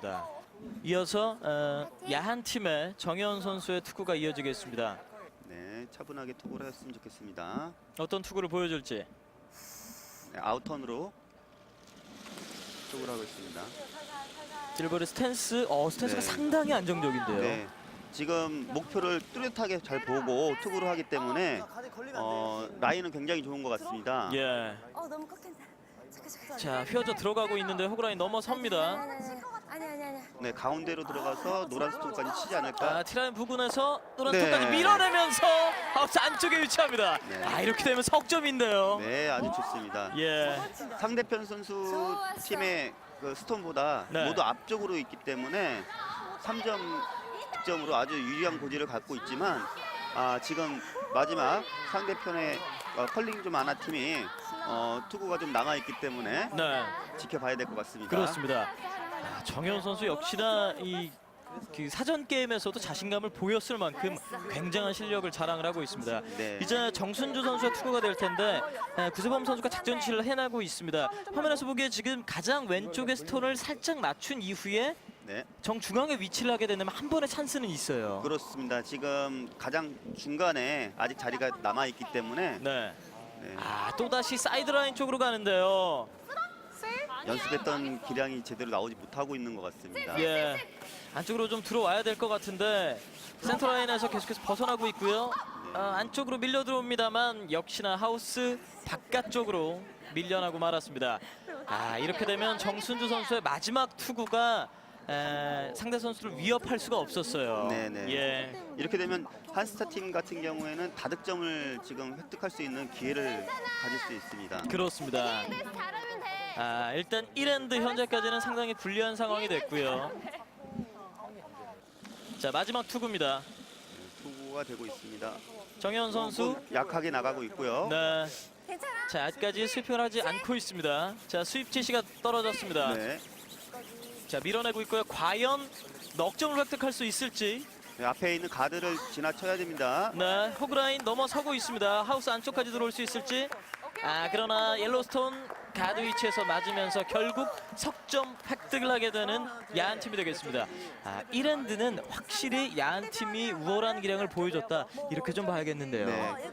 되겠습니다. 이어서 어, 야한 팀의 정현 선수의 투구가 이어지겠습니다. 네, 차분하게 투구를 했으면 좋겠습니다. 어떤 투구를 보여줄지. 네, 아웃턴으로 투구를 하고 있습니다. 딜버의 스탠스, 어 스탠스가 네. 상당히 안정적인데요. 네, 지금 목표를 뚜렷하게 잘 보고 투구를 하기 때문에 어, 라인은 굉장히 좋은 것 같습니다. 예. 어 너무 꺾인다. 잠깐 잠깐. 자 휘어져 들어가고 있는데 호그라인 넘어섭니다. 네, 가운데로 들어가서 노란 스톤까지 치지 않을까. 아, 티라인 부근에서 노란 네. 톤까지 밀어내면서 하우스 안쪽에 위치합니다. 네. 아 이렇게 되면 석점인데요. 네, 아주 좋습니다. 예. 상대편 선수. 팀의 그 스톤보다 네. 모두 앞쪽으로 있기 때문에 3점 득점으로 아주 유리한 고지를 갖고 있지만 아, 지금 마지막 상대편의 어, 컬링 좀 아나 팀이 어, 투구가 좀 남아 있기 때문에 네. 지켜봐야 될 것 같습니다. 그렇습니다. 아, 정현 선수 역시나 이 그 사전 게임에서도 자신감을 보였을 만큼 굉장한 실력을 자랑을 하고 있습니다. 네. 이제 정순주 선수의 투구가 될 텐데 에, 구세범 선수가 작전치를 해나고 있습니다. 화면에서 보기에 지금 가장 왼쪽의 스톤을 살짝 맞춘 이후에 네, 정중앙에 위치를 하게 되면 한 번의 찬스는 있어요. 그렇습니다. 지금 가장 중간에 아직 자리가 남아 있기 때문에 네. 네, 아 또다시 사이드라인 쪽으로 가는데요. 연습했던 기량이 제대로 나오지 못하고 있는 것 같습니다. 예. 안쪽으로 좀 들어와야 될 것 같은데 센터 라인에서 계속해서 벗어나고 있고요. 아, 안쪽으로 밀려 들어옵니다만 역시나 하우스 바깥쪽으로 밀려나고 말았습니다. 아 이렇게 되면 정순주 선수의 마지막 투구가 에, 상대 선수를 위협할 수가 없었어요. 네네. 예. 이렇게 되면 한스타 팀 같은 경우에는 다득점을 지금 획득할 수 있는 기회를 가질 수 있습니다. 그렇습니다. 잘하면 돼. 아 일단 1엔드 현재까지는 상당히 불리한 상황이 됐고요. 자 마지막 투구입니다. 투구가 되고 있습니다. 정현 선수. 약하게 나가고 있고요. 네. 자 아직까지 스위핑을 하지 않고 있습니다. 자 스윕 지시가 떨어졌습니다. 네. 자 밀어내고 있고요. 과연 넉 점을 획득할 수 있을지. 네, 앞에 있는 가드를 지나쳐야 됩니다. 네 호그라인 넘어서고 있습니다. 하우스 안쪽까지 들어올 수 있을지. 아 그러나 옐로스톤 가드 위치에서 맞으면서 결국 석점 획득을 하게 되는 야한 팀이 되겠습니다. 아 1엔드는 확실히 야한 팀이 우월한 기량을 보여줬다 이렇게 좀 봐야겠는데요. 네.